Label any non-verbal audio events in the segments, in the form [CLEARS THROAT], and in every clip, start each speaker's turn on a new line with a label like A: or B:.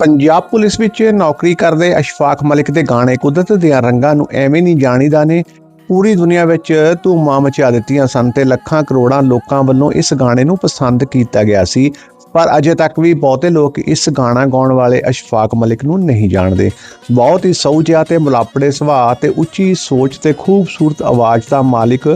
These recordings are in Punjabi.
A: ਪੰਜਾਬ ਪੁਲਿਸ ਵਿੱਚ ਨੌਕਰੀ ਕਰਦੇ ਅਸ਼ਫਾਕ ਮਲਿਕ ਦੇ ਗਾਣੇ ਕੁਦਰਤ ਦੀਆਂ ਰੰਗਾਂ ਨੂੰ ਐਵੇਂ ਨਹੀਂ ਜਾਣੀਦਾ ਨੇ। ਪੂਰੀ ਦੁਨੀਆ ਵਿੱਚ ਧੂਮਾਂ ਮਚਾ ਦਿੱਤੀਆਂ ਸਨ ਤੇ ਲੱਖਾਂ ਕਰੋੜਾਂ ਲੋਕਾਂ ਵੱਲੋਂ ਇਸ ਗਾਣੇ ਨੂੰ ਪਸੰਦ ਕੀਤਾ ਗਿਆ ਸੀ। ਪਰ ਅਜੇ ਤੱਕ ਵੀ ਬਹੁਤੇ ਲੋਕ ਇਸ ਗਾਣਾ ਗਾਉਣ ਵਾਲੇ ਅਸ਼ਫਾਕ ਮਲਿਕ ਨੂੰ ਨਹੀਂ ਜਾਣਦੇ। ਬਹੁਤ ਹੀ ਸੌਜਿਆ ਤੇ ਮੁਲਾਪੜੇ ਸੁਭਾਅ ਤੇ ਉੱਚੀ ਸੋਚ ਤੇ ਖੂਬਸੂਰਤ ਆਵਾਜ਼ ਦਾ ਮਾਲਿਕ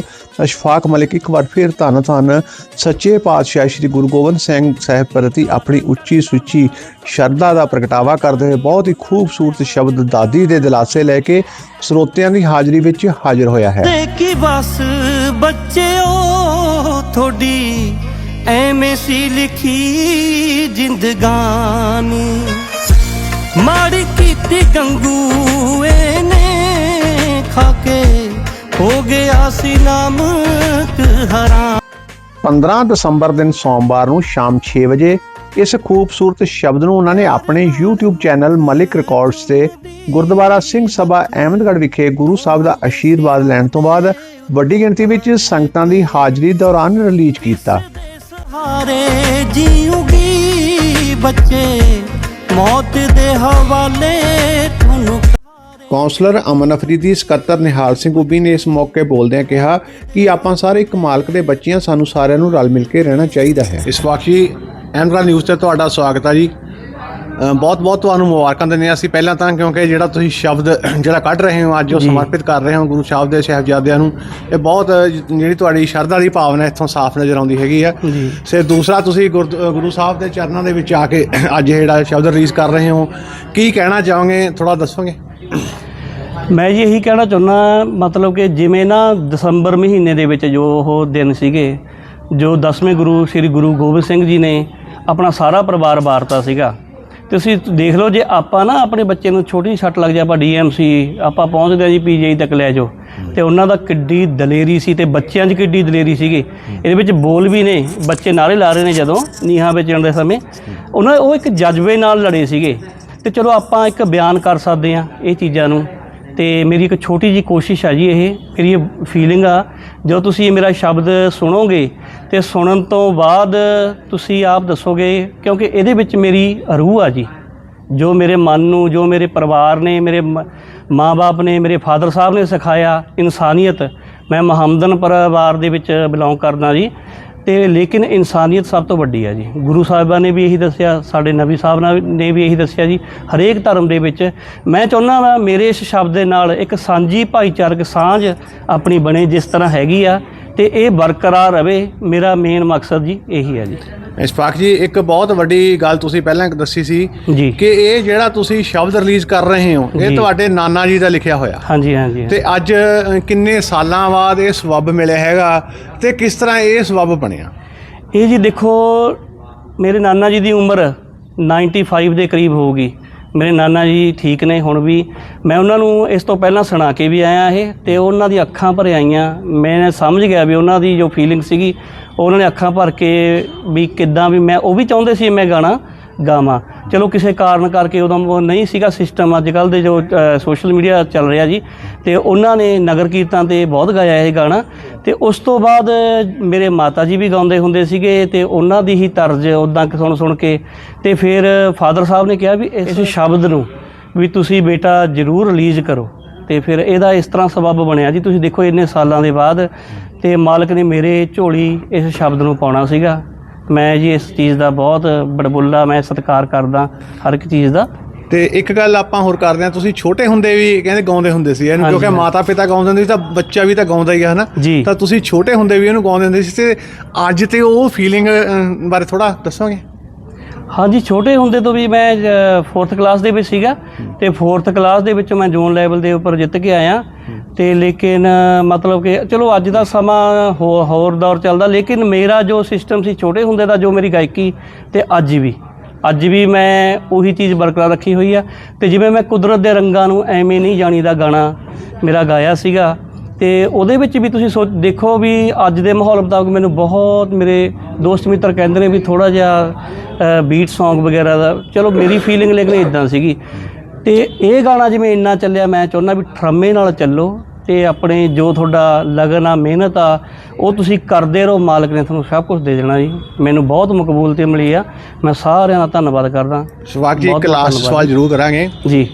A: ਅਸ਼ਫਾਕ ਮਲਿਕ ਇੱਕ ਵਾਰ ਫਿਰ ਧੰਨ ਧੰਨ ਸੱਚੇ ਪਾਤਸ਼ਾਹ ਸ੍ਰੀ ਗੁਰੂ ਗੋਬਿੰਦ ਸਿੰਘ ਸਾਹਿਬ ਪ੍ਰਤੀ ਆਪਣੀ ਉੱਚੀ ਸੁੱਚੀ ਸ਼ਰਧਾ ਦਾ ਪ੍ਰਗਟਾਵਾ ਕਰਦੇ ਹੋਏ ਬਹੁਤ ਹੀ ਖੂਬਸੂਰਤ ਸ਼ਬਦ ਦਾਦੀ ਦੇ ਦਿਲਾਸੇ ਲੈ ਕੇ ਸਰੋਤਿਆਂ ਦੀ ਹਾਜ਼ਰੀ ਵਿੱਚ ਹਾਜ਼ਰ ਹੋਇਆ ਹੈ।
B: ਤੇ ਕੀ ਬਸ ਬੱਚਿਓ ਥੋੜੀ ਐਵੇਂ ਸੀ ਲਿਖੀ ਜ਼ਿੰਦਗਾਨੀ। ਮਾੜੀ ਕੀਤੀ ਗੰਗੂਏ ਨੇ ਖਾ ਕੇ, ਹੋ ਗਿਆ ਸੀ ਨਾਮਕ ਹਰਾਮ।
A: 15 ਦਸੰਬਰ ਦਿਨ ਸੋਮਵਾਰ ਨੂੰ ਸ਼ਾਮ 6 ਵਜੇ, ਇਸ ਖੂਬਸੂਰਤ ਸ਼ਬਦ ਨੂੰ ਉਹਨਾਂ ਨੇ ਆਪਣੇ YouTube ਚੈਨਲ ਮਲਿਕ ਰਿਕਾਰਡਸ ਤੇ ਗੁਰਦੁਆਰਾ ਸਿੰਘ ਸਭਾ ਅਹਿਮਦਗੜ੍ਹ ਵਿਖੇ ਗੁਰੂ ਸਾਹਿਬ ਦਾ ਆਸ਼ੀਰਵਾਦ ਲੈਣ ਤੋਂ ਬਾਅਦ ਵੱਡੀ ਗਿਣਤੀ ਵਿੱਚ ਸੰਗਤਾਂ ਦੀ ਹਾਜ਼ਰੀ ਦੌਰਾਨ ਰਿਲੀਜ਼ ਕੀਤਾ।
B: ਸਹਾਰੇ ਜੀਉਗੀ ਬੱਚੇ ਮੌਤ ਦੇ ਹਵਾਲੇ ਤੁਹਾਨੂੰ
A: ਕੌਂਸਲਰ ਅਮਨ ਅਫਰੀਦੀ ਸਕੱਤਰ ਨਿਹਾਲ ਸਿੰਘ ਉਬੀ ਨੇ ਇਸ ਮੌਕੇ ਬੋਲਦਿਆਂ ਕਿਹਾ ਕਿ ਆਪਾਂ ਸਾਰੇ ਇੱਕ ਮਾਲਕ ਦੇ ਬੱਚੀਆਂ ਸਾਨੂੰ ਸਾਰਿਆਂ ਨੂੰ ਰਲ ਮਿਲ ਕੇ ਰਹਿਣਾ ਚਾਹੀਦਾ ਹੈ।
C: ਇਸ ਵਾਕਈ ਐਨਰਾ ਨਿਊਜ਼ ਤੇ ਤੁਹਾਡਾ ਸਵਾਗਤ ਹੈ ਜੀ। ਬਹੁਤ ਬਹੁਤ ਤੁਹਾਨੂੰ ਮੁਬਾਰਕਾਂ ਦਿੰਦੇ ਹਾਂ ਅਸੀਂ ਪਹਿਲਾਂ ਤਾਂ ਕਿਉਂਕਿ ਜਿਹੜਾ ਤੁਸੀਂ ਸ਼ਬਦ ਜਿਹੜਾ ਕੱਢ ਰਹੇ ਹੋ ਅੱਜ ਉਹ ਸਮਰਪਿਤ ਕਰ ਰਹੇ ਹੋ ਗੁਰੂ ਸਾਹਿਬ ਦੇ ਸਾਹਿਬਜ਼ਾਦਿਆਂ ਨੂੰ ਇਹ ਬਹੁਤ ਜਿਹੜੀ ਤੁਹਾਡੀ ਸ਼ਰਧਾ ਦੀ ਭਾਵਨਾ ਇੱਥੋਂ ਸਾਫ਼ ਨਜ਼ਰ ਆਉਂਦੀ ਹੈਗੀ ਆ। ਸੇ ਦੂਸਰਾ ਤੁਸੀਂ ਗੁਰ- ਗੁਰੂ ਸਾਹਿਬ ਦੇ ਚਰਨਾਂ ਦੇ ਵਿੱਚ ਆ ਕੇ [CLEARS THROAT] ਅੱਜ ਜਿਹੜਾ ਸ਼ਬਦ ਰਿਲੀਜ਼ ਕਰ ਰਹੇ ਹੋ ਕੀ ਕਹਿਣਾ ਚਾਹੋਗੇ? ਥੋੜਾ ਦੱਸੋਗੇ?
B: ਮੈਂ ਜੀ ਇਹੀ ਕਹਿਣਾ ਚਾਹੁੰਦਾ ਮਤਲਬ ਕਿ ਜਿਵੇਂ ਨਾ ਦਸੰਬਰ ਮਹੀਨੇ ਦੇ ਵਿੱਚ ਜੋ ਉਹ ਦਿਨ ਸੀਗੇ ਜੋ 10ਵੇਂ ਗੁਰੂ ਸ੍ਰੀ ਗੁਰੂ ਗੋਬਿੰਦ ਸਿੰਘ ਜੀ ਨੇ ਆਪਣਾ ਸਾਰਾ ਪਰਿਵਾਰ ਵਾਰਤਾ ਸੀਗਾ ਤੁਸੀਂ ਦੇਖ ਲਓ ਜੇ ਆਪਾਂ ਨਾ ਆਪਣੇ ਬੱਚੇ ਨੂੰ ਛੋਟੀ ਜਿਹੀ ਸੱਟ ਲੱਗ ਜਾ ਆਪਾਂ ਡੀਐਮਸੀ, ਆਪਾਂ ਪਹੁੰਚਦੇ ਆ ਜੀ ਪੀਜੀਆਈ ਤੱਕ ਲੈ ਜਾਓ। ਤੇ ਉਹਨਾਂ ਦਾ ਕਿੱਡੀ ਦਲੇਰੀ ਸੀ ਤੇ ਬੱਚਿਆਂ 'ਚ ਕਿੱਡੀ ਦਲੇਰੀ ਸੀਗੀ। ਇਹਦੇ ਵਿੱਚ ਬੋਲ ਵੀ ਨੇ, ਬੱਚੇ ਨਾਰੇ ਲਾ ਰਹੇ ਨੇ ਜਦੋਂ ਨੀਹਾਂ ਵਿੱਚ ਦੇ ਸਮੇਂ। ਉਹਨਾਂ, ਉਹ ਇੱਕ ਜਜ਼ਬੇ ਨਾਲ ਲੜੇ ਸੀਗੇ। ਤੇ ਚਲੋ ਆਪਾਂ ਇੱਕ ਬਿਆਨ ਕਰ ਸਕਦੇ ਆ ਇਹ ਚੀਜ਼ਾਂ ਨੂੰ। ਤੇ ਮੇਰੀ ਇੱਕ ਛੋਟੀ ਜੀ ਕੋਸ਼ਿਸ਼ ਆ ਜੀ ਇਹ, ਮੇਰੀ ਇਹ ਫੀਲਿੰਗ ਆ, ਜਦੋਂ ਤੁਸੀਂ ਇਹ ਮੇਰਾ ਸ਼ਬਦ ਸੁਣੋਗੇ ਤੇ ਸੁਣਨ ਤੋਂ ਬਾਅਦ ਤੁਸੀਂ ਆਪ ਦੱਸੋਗੇ, ਕਿਉਂਕਿ ਇਹਦੇ ਵਿੱਚ ਮੇਰੀ ਰੂਹ ਆ ਜੀ। ਜੋ ਮੇਰੇ ਮਨ ਨੂੰ, ਜੋ ਮੇਰੇ ਪਰਿਵਾਰ ਨੇ, ਮੇਰੇ ਮਾਪੇ ਨੇ, ਮੇਰੇ ਫਾਦਰ ਸਾਹਿਬ ਨੇ ਸਿਖਾਇਆ ਇਨਸਾਨੀਅਤ, ਮੈਂ ਮੁਹੰਮਦਨ ਪਰਿਵਾਰ ਦੇ ਵਿੱਚ ਬਿਲੋਂਗ ਕਰਦਾ ਜੀ। ਤੇ ਲੇਕਿਨ ਇਨਸਾਨੀਅਤ ਸਭ ਤੋਂ ਵੱਡੀ ਹੈ ਜੀ। ਗੁਰੂ ਸਾਹਿਬਾਂ ਨੇ ਵੀ ਇਹੀ ਦੱਸਿਆ, ਸਾਡੇ ਨਬੀ ਸਾਹਿਬ ਨਾਲ ਨੇ ਵੀ ਇਹੀ ਦੱਸਿਆ ਜੀ, ਹਰੇਕ ਧਰਮ ਦੇ ਵਿੱਚ। ਮੈਂ ਚਾਹੁੰਦਾ ਵਾ ਮੇਰੇ ਇਸ ਸ਼ਬਦ ਦੇ ਨਾਲ ਇੱਕ ਸਾਂਝੀ ਭਾਈਚਾਰਕ ਸਾਂਝ ਆਪਣੀ ਬਣੇ, ਜਿਸ ਤਰ੍ਹਾਂ ਹੈਗੀ ਆ। ਤੇ ਇਹ ਬਰਕਰਾਰ ਰਵੇ ਮੇਰਾ ਮੇਨ ਮਕਸਦ ਜੀ ਇਹੀ ਹੈ ਜੀ।
C: ਇਸ਼ਫਾਕ ਜੀ ਇੱਕ ਬਹੁਤ ਵੱਡੀ ਗੱਲ ਤੁਸੀਂ ਪਹਿਲਾਂ ਦੱਸੀ ਸੀ
B: ਜੀ।
C: ਕਿ ਇਹ ਜਿਹੜਾ ਤੁਸੀਂ ਸ਼ਬਦ ਰਿਲੀਜ਼ ਕਰ ਰਹੇ ਹੋ ਇਹ
B: ਜੀ।
C: ਤੁਹਾਡੇ ਨਾਨਾ ਜੀ ਦਾ ਲਿਖਿਆ ਹੋਇਆ।
B: ਹਾਂਜੀ ਹਾਂਜੀ
C: ਤੇ ਅੱਜ ਅ, ਕਿੰਨੇ ਸਾਲਾਂ ਬਾਅਦ ਇਹ ਸਬੱਬ ਮਿਲਿਆ ਹੈਗਾ ਤੇ ਕਿਸ ਤਰ੍ਹਾਂ ਇਹ ਸਬੱਬ ਬਣਿਆ?
B: ਇਹ ਜੀ ਦੇਖੋ ਮੇਰੇ ਨਾਨਾ ਜੀ ਦੀ ਉਮਰ 95 ਦੇ ਕਰੀਬ ਹੋਊਗੀ। ਮੇਰੇ ਨਾਨਾ ਜੀ ਠੀਕ ਨੇ, ਹੁਣ ਵੀ। ਮੈਂ ਉਹਨਾਂ ਨੂੰ ਇਸ ਤੋਂ ਪਹਿਲਾਂ ਸੁਣਾ ਕੇ ਵੀ ਆਇਆ ਇਹ ਤੇ ਉਹਨਾਂ ਦੀ ਅੱਖਾਂ ਭਰ ਆਈਆਂ। ਮੈਂ ਸਮਝ ਗਿਆ ਵੀ ਉਹਨਾਂ ਦੀ ਜੋ ਫੀਲਿੰਗ ਸੀਗੀ, ਉਹਨਾਂ ਨੇ ਅੱਖਾਂ ਭਰ ਕੇ ਵੀ ਕਿੱਦਾਂ ਵੀ ਮੈਂ ਉਹ ਵੀ ਚਾਹੁੰਦੇ ਸੀ ਮੈਂ ਗਾਣਾ। ਗਾਵਾਂ। ਚਲੋ ਕਿਸੇ ਕਾਰਨ ਕਰਕੇ ਉਦੋਂ ਨਹੀਂ ਸੀਗਾ ਸਿਸਟਮ ਅੱਜ ਕੱਲ ਦੇ ਜੋ ਸੋਸ਼ਲ ਮੀਡੀਆ ਚੱਲ ਰਿਹਾ ਜੀ ਤੇ ਉਹਨਾਂ ਨੇ ਨਗਰ ਕੀਰਤਨ ਤੇ ਬਹੁਤ ਗਾਇਆ ਇਹ ਗਾਣਾ। ਤੇ ਉਸ ਤੋਂ ਬਾਅਦ ਮੇਰੇ ਮਾਤਾ ਜੀ ਵੀ ਗਾਉਂਦੇ ਹੁੰਦੇ ਸੀਗੇ ਤੇ ਉਹਨਾਂ ਦੀ ਹੀ ਤਰਜ਼ ਉਦਾਂ ਸੁਣ ਸੁਣ ਕੇ ਤੇ ਫਿਰ ਫਾਦਰ ਸਾਹਿਬ ਨੇ ਕਿਹਾ ਵੀ ਇਸ ਸ਼ਬਦ ਨੂੰ ਵੀ ਤੁਸੀਂ ਬੇਟਾ ਜ਼ਰੂਰ ਰਿਲੀਜ਼ ਕਰੋ। ਤੇ ਫਿਰ ਇਹਦਾ ਇਸ ਤਰ੍ਹਾਂ ਸਬਬ ਬਣਿਆ ਜੀ। ਤੁਸੀਂ ਦੇਖੋ ਇੰਨੇ ਸਾਲਾਂ ਦੇ ਬਾਅਦ ਤੇ ਮਾਲਕ ਨੇ ਮੇਰੇ ਝੋਲੀ ਇਸ ਸ਼ਬਦ ਨੂੰ ਪਾਉਣਾ ਸੀਗਾ। ਮੈਂ ਜੀ ਇਸ ਚੀਜ਼ ਦਾ ਬਹੁਤ ਬੜਬੁੱਲਾ ਮੈਂ ਸਤਿਕਾਰ ਕਰਦਾ ਹਰ ਇੱਕ ਚੀਜ਼ ਦਾ
C: ਤੇ ਇੱਕ ਗੱਲ ਆਪਾਂ ਹੋਰ ਕਰਦੇ ਹਾਂ ਤੁਸੀਂ ਛੋਟੇ ਹੁੰਦੇ ਵੀ ਕਹਿੰਦੇ ਗਾਉਂਦੇ ਹੁੰਦੇ ਸੀ ਇਹਨੂੰ ਕਿਉਂਕਿ। ਮਾਤਾ ਪਿਤਾ ਗਾਉਂਦੇ ਹੁੰਦੇ ਸੀ ਤਾਂ ਬੱਚਾ ਵੀ ਤਾਂ ਗਾਉਂਦਾ ਹੀ ਹੈ ਹਨਾ। ਤਾਂ ਤੁਸੀਂ ਛੋਟੇ ਹੁੰਦੇ ਵੀ ਇਹਨੂੰ ਗਾਉਂਦੇ ਹੁੰਦੇ ਸੀ ਤੇ ਅੱਜ ਤੇ ਉਹ ਫੀਲਿੰਗ ਬਾਰੇ ਥੋੜਾ ਦੱਸੋਗੇ
B: ਹਾਂਜੀ ਛੋਟੇ ਹੁੰਦੇ ਤੋਂ ਵੀ ਮੈਂ 4th ਕਲਾਸ ਦੇ ਵਿੱਚ ਸੀਗਾ ਤੇ 4th ਕਲਾਸ ਦੇ ਵਿੱਚ ਮੈਂ ਜ਼ੋਨ ਲੈਵਲ ਦੇ ਉੱਪਰ ਜਿੱਤ ਕੇ ਆਇਆ ਤੇ ਲੇਕਿਨ ਮਤਲਬ ਕਿ ਚਲੋ ਅੱਜ ਦਾ ਸਮਾਂ ਹੋ- ਹੋਰ ਦੌਰ ਚੱਲਦਾ, ਲੇਕਿਨ ਮੇਰਾ ਜੋ ਸਿਸਟਮ ਸੀ ਛੋਟੇ ਹੁੰਦੇ ਦਾ, ਜੋ ਮੇਰੀ ਗਾਇਕੀ ਤੇ ਅੱਜ ਵੀ ਅੱਜ ਵੀ ਮੈਂ ਉਹੀ ਚੀਜ਼ ਬਰਕਰਾਰ ਰੱਖੀ ਹੋਈ ਆ। ਤੇ ਜਿਵੇਂ ਮੈਂ ਕੁਦਰਤ ਦੇ ਰੰਗਾਂ ਨੂੰ ਐਵੇਂ ਨਹੀਂ ਜਾਣੀਦਾ ਗਾਣਾ ਮੇਰਾ ਗਾਇਆ ਸੀਗਾ, ਤੇ ਉਹਦੇ ਵਿੱਚ ਵੀ ਤੁਸੀਂ ਸੋਚ, ਦੇਖੋ ਵੀ ਅੱਜ ਦੇ ਮਾਹੌਲ ਮੁਤਾਬਕ ਮੈਨੂੰ ਬਹੁਤ ਮੇਰੇ ਦੋਸਤ ਮਿੱਤਰ ਕਹਿੰਦੇ ਨੇ ਵੀ ਥੋੜਾ ਜਿਹਾ ਬੀਟ Song ਵਗੈਰਾ ਦਾ, ਚਲੋ ਮੇਰੀ ਫੀਲਿੰਗ ਲੇਕਿਨ ਇਦਾਂ ਸੀਗੀ। ਤੇ ਇਹ ਗਾਣਾ ਜਿਵੇਂ ਇੰਨਾ ਚੱਲਿਆ ਮੈਂ ਚਾਹੁੰਦਾ ਵੀ ਠਰਮੇ ਨਾਲ ਚੱਲੋ ਤੇ ਆਪਣੇ ਜੋ ਤੁਹਾਡਾ ਲਗਨ ਆ ਮਿਹਨਤ ਆ ਉਹ ਤੁਸੀਂ ਕਰਦੇ ਰਹੋ ਮਾਲਕ ਨੇ ਤੁਹਾਨੂੰ ਸਭ ਕੁਝ ਦੇ ਦੇਣਾ ਜੀ। ਮੈਨੂੰ ਬਹੁਤ ਮਕਬੂਲਤੀ ਮਿਲੀ ਆ। ਮੈਂ ਸਾਰਿਆਂ ਦਾ ਧੰਨਵਾਦ ਕਰਦਾ।
C: ਸ਼ਵਾਕ ਜੀ ਇੱਕ ਲਾਸਟ। ਸਵਾਲ ਜ਼ਰੂਰ ਕਰਾਂਗੇ।
B: ਜੀ।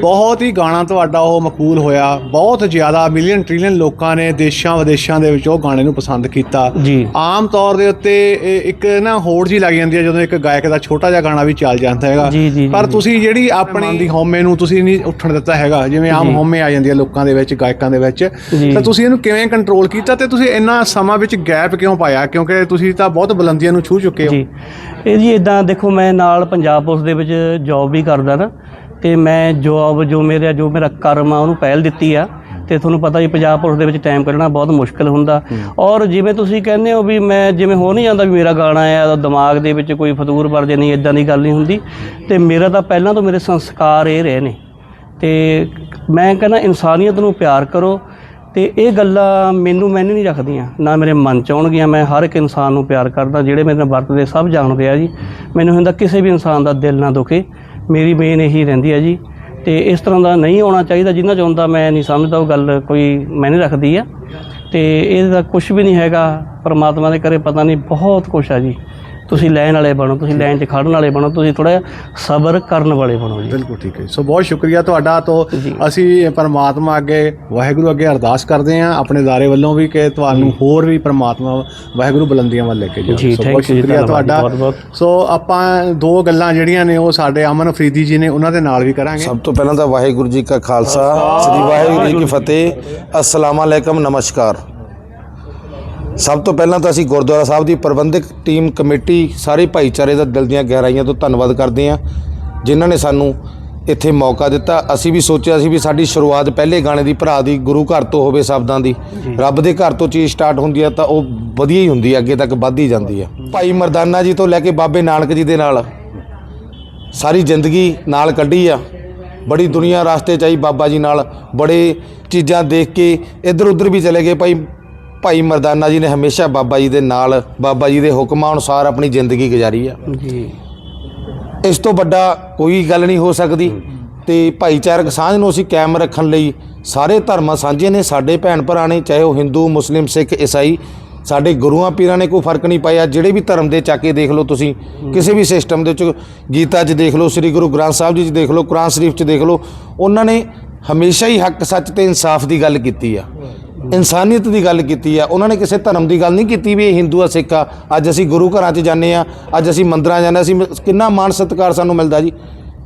C: ਬਹੁਤ ਹੀ ਗਾਣਾ ਤੁਹਾਡਾ ਉਹ ਮਕਬੂਲ ਹੋਇਆ। ਬਹੁਤ ਜ਼ਿਆਦਾ ਮਿਲੀਅਨ ਟ੍ਰਿਲੀਅਨ ਲੋਕਾਂ ਨੇ ਦੇਸ਼ਾਂ ਵਿਦੇਸ਼ਾਂ ਦੇ ਵਿੱਚ ਉਹ ਗਾਣੇ ਨੂੰ ਪਸੰਦ ਕੀਤਾ।
B: ਜੀ।
C: ਆਮ ਤੌਰ ਦੇ ਉੱਤੇ ਇਹ ਇੱਕ ਨਾ ਹੋੜ ਜੀ ਲੱਗ ਜਾਂਦੀ ਹੈ ਜਦੋਂ ਇੱਕ ਗਾਇਕ ਦਾ ਛੋਟਾ ਜਿਹਾ ਗਾਣਾ ਵੀ ਚੱਲ ਜਾਂਦਾ ਹੈਗਾ। ਪਰ। ਤੁਸੀਂ ਜਿਹੜੀ ਆਪਣੀ ਦੀ ਹਉਮੈ ਨੂੰ ਤੁਸੀਂ ਨਹੀਂ ਉੱਠਣ ਦਿੱਤਾ ਹੈਗਾ ਜਿਵੇਂ ਆਮ। ਹਉਮੈ ਆ ਜਾਂਦੀ ਹੈ ਲੋਕਾਂ ਦੇ ਵਿੱਚ ਗਾਇਕਾਂ ਦੇ ਵਿੱਚ। ਤਾਂ ਤੁਸੀਂ ਇਹਨੂੰ ਕਿਵੇਂ ਕੰਟਰੋਲ ਕੀਤਾ ਤੇ ਤੁਸੀਂ ਇੰਨਾ ਸਮਾਂ ਵਿੱਚ ਗੈਪ ਕਿਉਂ ਪਾਇਆ? ਕਿਉਂਕਿ ਤੁਸੀਂ ਤਾਂ ਬਹੁਤ ਬੁਲੰਦੀਆਂ ਨੂੰ ਛੂ ਚੁੱਕੇ ਹੋ।
B: ਜੀ। ਇਹ ਜੀ ਇਦਾਂ ਦੇਖੋ ਮੈਂ ਨਾਲ ਪੰਜਾਬ ਪੁਲਿਸ ਦੇ ਵਿੱਚ ਜੌਬ ਵੀ ਕਰਦਾ ਨਾ ਤੇ ਮੈਂ ਜੌਬ ਜੋ ਮੇਰਾ ਜੋ ਮੇਰਾ ਕਰਮ ਆ ਉਹਨੂੰ ਪਹਿਲ ਦਿੱਤੀ ਆ ਤੇ ਤੁਹਾਨੂੰ ਪਤਾ ਹੀ ਪੰਜਾਬ ਪੁਲਿਸ ਦੇ ਵਿੱਚ ਟਾਈਮ ਕੱਢਣਾ ਬਹੁਤ ਮੁਸ਼ਕਲ ਹੁੰਦਾ। ਔਰ ਜਿਵੇਂ ਤੁਸੀਂ ਕਹਿੰਦੇ ਹੋ ਵੀ ਮੈਂ ਜਿਵੇਂ ਹੋ ਨਹੀਂ ਜਾਂਦਾ ਵੀ ਮੇਰਾ ਗਾਣਾ ਆ ਤਾਂ ਦਿਮਾਗ ਦੇ ਵਿੱਚ ਕੋਈ ਫਤੂਰ ਵਰਜੇ ਨਹੀਂ ਇਦਾਂ ਦੀ ਗੱਲ ਨਹੀਂ ਹੁੰਦੀ। ਤੇ ਮੇਰਾ ਤਾਂ ਪਹਿਲਾਂ ਤੋਂ ਮੇਰੇ ਸੰਸਕਾਰ ਇਹ ਰਹੇ ਨੇ। ਤੇ ਮੈਂ ਕਹਿੰਦਾ ਇਨਸਾਨੀਅਤ ਨੂੰ ਪਿਆਰ ਕਰੋ ਤੇ ਇਹ ਗੱਲਾਂ ਮੈਨੂੰ ਮੈਨੂੰ ਨਹੀਂ ਰੱਖਦੀਆਂ। ਨਾ ਮੇਰੇ ਮਨ ਚ ਆਉਣਗੀਆਂ ਮੈਂ ਹਰ ਇੱਕ ਇਨਸਾਨ ਨੂੰ ਪਿਆਰ ਕਰਦਾ। ਜਿਹੜੇ ਮੇਰੇ ਨਾਲ ਵਰਤਦੇ ਸਭ ਜਾਣਦੇ ਆ ਜੀ। ਮੈਨੂੰ ਹੁੰਦਾ ਕਿਸੇ ਵੀ ਇਨਸਾਨ ਦਾ ਦਿਲ ਨਾ ਦੁਖੇ। ਮੇਰੀ ਮੇਨ ਇਹੀ ਰਹਿੰਦੀ ਹੈ ਜੀ। ਤੇ ਇਸ ਤਰ੍ਹਾਂ ਦਾ ਨਹੀਂ ਆਉਣਾ ਚਾਹੀਦਾ, ਜਿੰਨਾ ਚਾਹੁੰਦਾ ਮੈਂ ਨਹੀਂ ਸਮਝਦਾ, ਉਹ ਗੱਲ ਕੋਈ ਮੈਨੇ ਰੱਖਦੀ ਆ। ਤੇ ਇਹਦਾ ਕੁਝ ਵੀ ਨਹੀਂ ਹੈਗਾ, ਪਰਮਾਤਮਾ ਦੇ ਕਰੇ ਪਤਾ ਨਹੀਂ ਬਹੁਤ ਕੁਝ ਆ ਜੀ। ਤੁਸੀਂ ਲੈਣ ਵਾਲੇ ਬਣੋ ਤੁਸੀਂ ਲਾਈਨ 'ਚ ਖੜਨ ਵਾਲੇ ਬਣੋ ਤੁਸੀਂ ਥੋੜਾ ਸਬਰ ਕਰਨ ਵਾਲੇ ਬਣੋ ਜੀ।
C: ਬਿਲਕੁਲ ਠੀਕ ਹੈ ਸੋ ਬਹੁਤ ਸ਼ੁਕਰੀਆ ਤੁਹਾਡਾ ਤੋਂ। ਅਸੀਂ ਪਰਮਾਤਮਾ ਅੱਗੇ ਵਾਹਿਗੁਰੂ ਅੱਗੇ ਅਰਦਾਸ ਕਰਦੇ ਹਾਂ ਆਪਣੇ ਦਾਰੇ ਵੱਲੋਂ ਵੀ ਕਿ ਤੁਹਾਨੂੰ ਹੋਰ ਵੀ ਪਰਮਾਤਮਾ ਵਾਹਿਗੁਰੂ ਬੁਲੰਦੀਆਂ ਵੱਲ ਲੈ ਕੇ ਜਾਵੇ। ਸੋ ਬਹੁਤ ਸ਼ੁਕਰੀਆ ਤੁਹਾਡਾ। ਸੋ ਆਪਾਂ ਦੋ ਗੱਲਾਂ ਜਿਹੜੀਆਂ ਨੇ ਉਹ ਸਾਡੇ ਅਮਨ ਫਰੀਦੀ ਜੀ ਨੇ ਉਹਨਾਂ ਦੇ ਨਾਲ ਵੀ ਕਰਾਂਗੇ।
D: ਸਭ ਤੋਂ ਪਹਿਲਾਂ ਤਾਂ ਵਾਹਿਗੁਰੂ ਜੀ ਕਾ ਖਾਲਸਾ ਸ੍ਰੀ ਵਾਹਿਗੁਰੂ ਜੀ ਕੀ ਫਤਿਹ। ਅਸਲਾਮ ਅਲੈਕਮ ਨਮਸਕਾਰ। ਸਭ ਤੋਂ ਪਹਿਲਾਂ ਤਾਂ ਅਸੀਂ ਗੁਰਦੁਆਰਾ ਸਾਹਿਬ ਦੀ ਪ੍ਰਬੰਧਕ ਟੀਮ ਕਮੇਟੀ ਸਾਰੇ ਭਾਈਚਾਰੇ ਦਾ ਦਿਲ ਦੀਆਂ ਗਹਿਰਾਈਆਂ ਤੋਂ ਧੰਨਵਾਦ ਕਰਦੇ ਹਾਂ ਜਿਨ੍ਹਾਂ ਨੇ ਸਾਨੂੰ ਇੱਥੇ ਮੌਕਾ ਦਿੱਤਾ। ਅਸੀਂ ਵੀ ਸੋਚਿਆ ਸੀ ਵੀ ਸਾਡੀ ਸ਼ੁਰੂਆਤ ਪਹਿਲੇ ਗਾਣੇ ਦੀ ਭਰਾ ਦੀ ਗੁਰੂ ਘਰ ਤੋਂ ਹੋਵੇ ਸ਼ਬਦਾਂ ਦੀ। ਰੱਬ ਦੇ ਘਰ ਤੋਂ ਚੀਜ਼ ਸਟਾਰਟ ਹੁੰਦੀ ਹੈ ਤਾਂ ਉਹ ਵਧੀਆ ਹੀ ਹੁੰਦੀ ਹੈ ਅੱਗੇ ਤੱਕ ਵੱਧਦੀ ਜਾਂਦੀ ਹੈ ਭਾਈ ਮਰਦਾਨਾ ਜੀ ਤੋਂ ਲੈ ਕੇ ਬਾਬੇ ਨਾਨਕ ਜੀ ਦੇ ਨਾਲ ਸਾਰੀ ਜ਼ਿੰਦਗੀ ਨਾਲ ਕੱਢੀ ਆ। ਬੜੀ ਦੁਨੀਆ ਰਾਸਤੇ ਚ ਆਈ ਬਾਬਾ ਜੀ ਨਾਲ। ਬੜੇ ਚੀਜ਼ਾਂ ਦੇਖ ਕੇ ਇੱਧਰ ਉੱਧਰ ਵੀ ਚਲੇ ਗਏ। ਭਾਈ ਭਾਈ ਮਰਦਾਨਾ ਜੀ ਨੇ ਹਮੇਸ਼ਾ ਬਾਬਾ ਜੀ ਦੇ ਨਾਲ ਬਾਬਾ ਜੀ ਦੇ ਹੁਕਮਾਂ ਅਨੁਸਾਰ ਆਪਣੀ ਜ਼ਿੰਦਗੀ ਗੁਜ਼ਾਰੀ ਆ।
B: ਜੀ।
D: ਇਸ ਤੋਂ ਵੱਡਾ ਕੋਈ ਗੱਲ ਨਹੀਂ ਹੋ ਸਕਦੀ ਤੇ ਭਾਈਚਾਰਕ ਸਾਂਝ ਨੂੰ ਅਸੀਂ ਕਾਇਮ ਰੱਖਣ ਲਈ ਸਾਰੇ ਧਰਮਾਂ ਸਾਂਝੇ ਨੇ ਸਾਡੇ ਭੈਣ ਭਰਾ ਨੇ ਚਾਹੇ ਉਹ ਹਿੰਦੂ ਮੁਸਲਿਮ ਸਿੱਖ ਈਸਾਈ ਸਾਡੇ ਗੁਰੂਆਂ ਪੀਰਾਂ ਨੇ ਕੋਈ ਫ਼ਰਕ ਨਹੀਂ ਪਾਇਆ। ਜਿਹੜੇ ਵੀ ਧਰਮ ਦੇ ਚੱਕ ਕੇ ਦੇਖ ਲਓ ਤੁਸੀਂ ਕਿਸੇ ਵੀ ਸਿਸਟਮ ਦੇ ਵਿੱਚ ਗੀਤਾ 'ਚ ਦੇਖ ਲਓ ਸ੍ਰੀ ਗੁਰੂ ਗ੍ਰੰਥ ਸਾਹਿਬ ਜੀ 'ਚ ਦੇਖ ਲਓ ਕੁਰਾਨ ਸ਼ਰੀਫ 'ਚ ਦੇਖ ਲਓ ਉਹਨਾਂ ਨੇ ਹਮੇਸ਼ਾ ਹੀ ਹੱਕ ਸੱਚ ਤੇ ਇਨਸਾਫ ਦੀ ਗੱਲ ਕੀਤੀ ਆ। ਇਨਸਾਨੀਅਤ ਦੀ ਗੱਲ ਕੀਤੀ ਆ। ਉਹਨਾਂ ਨੇ ਕਿਸੇ ਧਰਮ ਦੀ ਗੱਲ ਨਹੀਂ ਕੀਤੀ ਵੀ ਇਹ ਹਿੰਦੂ ਆ, ਸਿੱਖ ਆ। ਅੱਜ ਅਸੀਂ ਗੁਰੂ ਘਰਾਂ 'ਚ ਜਾਂਦੇ ਆ, ਅੱਜ ਅਸੀਂ ਮੰਦਰਾਂ ਜਾਂਦੇ ਅਸੀਂ ਕਿੰਨਾ ਮਾਣ ਸਤਿਕਾਰ ਸਾਨੂੰ ਮਿਲਦਾ ਜੀ।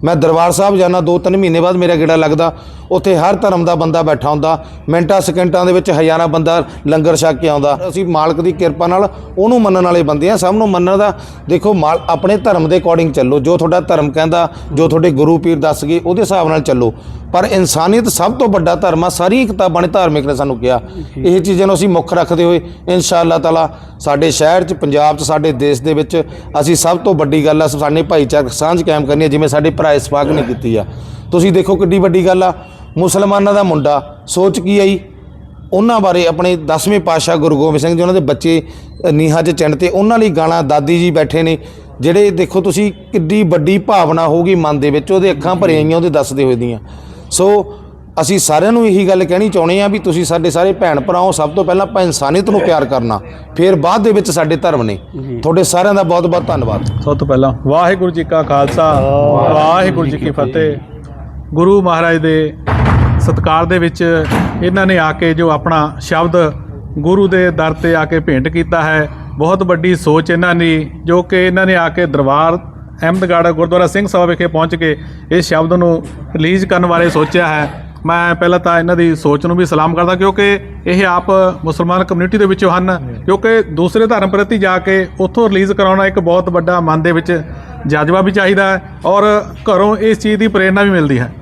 D: ਮੈਂ ਦਰਬਾਰ ਸਾਹਿਬ ਜਾਣਾ ਦੋ ਤਿੰਨ ਮਹੀਨੇ ਬਾਅਦ ਮੇਰਾ ਗੇੜਾ ਲੱਗਦਾ। ਉੱਥੇ ਹਰ ਧਰਮ ਦਾ ਬੰਦਾ ਬੈਠਾ ਹੁੰਦਾ। ਮਿੰਟਾਂ, ਸਕਿੰਟਾਂ ਦੇ ਵਿੱਚ ਹਜ਼ਾਰਾਂ ਬੰਦਾ ਲੰਗਰ ਛਕ ਕੇ ਆਉਂਦਾ। ਅਸੀਂ ਮਾਲਕ ਦੀ ਕਿਰਪਾ ਨਾਲ ਉਹਨੂੰ ਮੰਨਣ ਵਾਲੇ ਬੰਦੇ ਆ। ਸਭ ਨੂੰ ਮੰਨਣ ਦਾ, ਦੇਖੋ, ਮਾਲ ਆਪਣੇ ਧਰਮ ਦੇ ਅਕੋਰਡਿੰਗ ਚੱਲੋ। ਜੋ ਤੁਹਾਡਾ ਧਰਮ ਕਹਿੰਦਾ, ਜੋ ਤੁਹਾਡੇ ਗੁਰੂ ਪੀਰ ਦੱਸ ਗਏ, ਉਹਦੇ ਹਿਸਾਬ ਨਾਲ ਚੱਲੋ। ਪਰ ਇਨਸਾਨੀਅਤ ਸਭ ਤੋਂ ਵੱਡਾ ਧਰਮ ਆ ਸਾਰੀ ਕਿਤਾਬਾਂ ਨੇ ਧਾਰਮਿਕ ਨੇ ਸਾਨੂੰ ਕਿਹਾ। ਇਹ ਚੀਜ਼ਾਂ ਨੂੰ ਅਸੀਂ ਮੁੱਖ ਰੱਖਦੇ ਹੋਏ ਇਨਸ਼ਾ ਅੱਲਾਹ ਤਾਲਾ ਸਾਡੇ ਸ਼ਹਿਰ 'ਚ, ਪੰਜਾਬ 'ਚ, ਸਾਡੇ ਦੇਸ਼ ਦੇ ਵਿੱਚ ਅਸੀਂ ਸਭ ਤੋਂ ਵੱਡੀ ਗੱਲ ਆ ਸਾਡੇ ਭਾਈਚਾਰਕ ਸਾਂਝ ਕਾਇਮ ਕਰਨੀ ਹੈ ਜਿਵੇਂ ਸਾਡੇ ਭਰਾ ਇਸਫਾਕ ਨੇ ਕੀਤੀ ਆ। ਤੁਸੀਂ ਦੇਖੋ ਕਿੱਡੀ ਵੱਡੀ ਗੱਲ ਆ, ਮੁਸਲਮਾਨਾਂ ਦਾ ਮੁੰਡਾ, ਸੋਚ ਕੀ ਆਈ? ਉਹਨਾਂ ਬਾਰੇ ਆਪਣੇ 10ਵੇਂ ਪਾਤਸ਼ਾਹ ਗੁਰੂ ਗੋਬਿੰਦ ਸਿੰਘ ਜੀ, ਉਹਨਾਂ ਦੇ ਬੱਚੇ ਨੀਹਾਂ 'ਚ ਚਿੰਨ ਤੇ ਉਹਨਾਂ ਲਈ ਗਾਣਾ ਦਾਦੀ ਜੀ ਬੈਠੇ ਨੇ, ਜਿਹੜੇ ਦੇਖੋ ਤੁਸੀਂ ਕਿੱਡੀ ਵੱਡੀ ਭਾਵਨਾ ਹੋਊਗੀ ਮਨ ਦੇ ਵਿੱਚ, ਉਹਦੇ ਅੱਖਾਂ ਭਰੀਆਂ ਆਈਆਂ, ਉਹਦੇ ਦੱਸਦੇ ਹੋਏ ਦੀਆਂ। ਸੋ ਅਸੀਂ ਸਾਰਿਆਂ ਨੂੰ ਇਹੀ ਗੱਲ ਕਹਿਣੀ ਚਾਹੁੰਦੇ ਆ ਵੀ ਤੁਸੀਂ ਸਾਡੇ ਸਾਰੇ ਭੈਣ ਭਰਾਓ ਸਭ ਤੋਂ ਪਹਿਲਾਂ ਆਪਾਂ ਇਨਸਾਨੀਅਤ ਨੂੰ ਪਿਆਰ ਕਰਨਾ ਫਿਰ ਬਾਅਦ ਦੇ ਵਿੱਚ ਸਾਡੇ ਧਰਮ ਨੇ। ਤੁਹਾਡੇ ਸਾਰਿਆਂ ਦਾ ਬਹੁਤ ਬਹੁਤ ਧੰਨਵਾਦ।
E: ਸਭ ਤੋਂ ਪਹਿਲਾਂ ਵਾਹਿਗੁਰੂ ਜੀ ਕਾ ਖਾਲਸਾ ਵਾਹਿਗੁਰੂ ਜੀ ਕੀ ਫਤਿਹ। ਗੁਰੂ ਮਹਾਰਾਜ ਦੇ ਸਤਕਾਰ ਦੇ ਵਿੱਚ ਇਹਨਾਂ ਨੇ ਆ ਕੇ ਜੋ ਆਪਣਾ ਸ਼ਬਦ ਗੁਰੂ ਦੇ ਦਰ ਤੇ ਆ ਕੇ ਭੇਂਟ ਕੀਤਾ ਹੈ। ਬਹੁਤ ਵੱਡੀ ਸੋਚ ਇਹਨਾਂ ਦੀ ਜੋ ਕਿ ਇਹਨਾਂ ਨੇ ਆ ਕੇ ਦਰਬਾਰ ਅਹਿਮਦਗੜ੍ਹ ਗੁਰਦੁਆਰਾ ਸਿੰਘ ਸਭਾ ਵਿਖੇ ਪਹੁੰਚ ਕੇ ਇਸ ਸ਼ਬਦ ਨੂੰ ਰਿਲੀਜ਼ ਕਰਨ ਬਾਰੇ ਸੋਚਿਆ ਹੈ। ਮੈਂ ਪਹਿਲਾਂ ਤਾਂ ਇਹਨਾਂ ਦੀ ਸੋਚ ਨੂੰ ਵੀ ਸਲਾਮ ਕਰਦਾ ਕਿਉਂਕਿ ਇਹ ਆਪ ਮੁਸਲਮਾਨ ਕਮਿਊਨਿਟੀ ਦੇ ਵਿੱਚੋਂ ਹਨ। ਕਿਉਂਕਿ ਦੂਸਰੇ ਧਰਮ ਪ੍ਰਤੀ ਜਾ ਕੇ ਉੱਥੋਂ ਰਿਲੀਜ਼ ਕਰਾਉਣਾ ਇੱਕ ਬਹੁਤ ਵੱਡਾ ਮਨ ਦੇ ਵਿੱਚ ਜਜ਼ਬਾ ਵੀ ਚਾਹੀਦਾ ਹੈ ਔਰ ਘਰੋਂ ਇਸ ਚੀਜ਼ ਦੀ ਪ੍ਰੇਰਣਾ ਵੀ ਮਿਲਦੀ ਹੈ।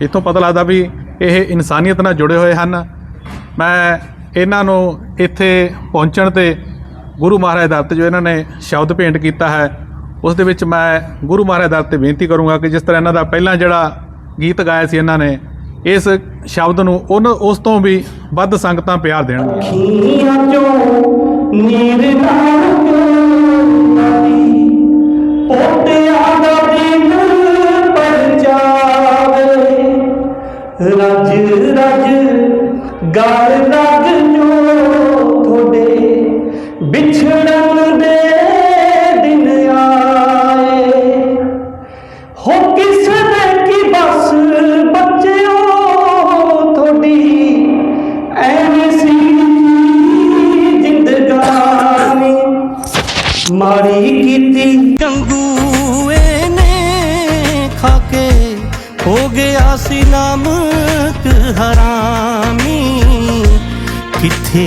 E: ਇੱਥੋਂ ਪਤਾ ਲੱਗਦਾ ਵੀ ਇਹ ਇਨਸਾਨੀਅਤ ਨਾਲ ਜੁੜੇ ਹੋਏ ਹਨ। ਮੈਂ ਇਹਨਾਂ ਨੂੰ ਇੱਥੇ ਪਹੁੰਚਣ ਤੇ ਗੁਰੂ ਮਹਾਰਾਜ ਦਰ ਜੋ ਇਹਨਾਂ ਨੇ ਸ਼ਬਦ ਭੇਂਟ ਕੀਤਾ ਹੈ ਉਸ ਦੇ ਵਿੱਚ ਮੈਂ ਗੁਰੂ ਮਹਾਰਾਜ ਦਾ ਤੇ ਬੇਨਤੀ ਕਰੂੰਗਾ ਕਿ ਜਿਸ ਤਰ੍ਹਾਂ ਇਹਨਾਂ ਦਾ ਪਹਿਲਾਂ ਜਿਹੜਾ ਗੀਤ ਗਾਇਆ ਸੀ ਇਹਨਾਂ ਨੇ, ਇਸ ਸ਼ਬਦ ਨੂੰ ਉਹ ਉਸ ਤੋਂ ਵੀ ਵੱਧ ਸੰਗਤਾਂ ਪਿਆਰ
B: ਦੇਣਗੇ ਰਾਜ ਰਾਜ, ਗਾਲ ਲੱਗ ਵਿਛੜ ਗਿਆ ਸੀ ਨਾਮਕ ਹਰਾਮੀ ਕਿੱਥੇ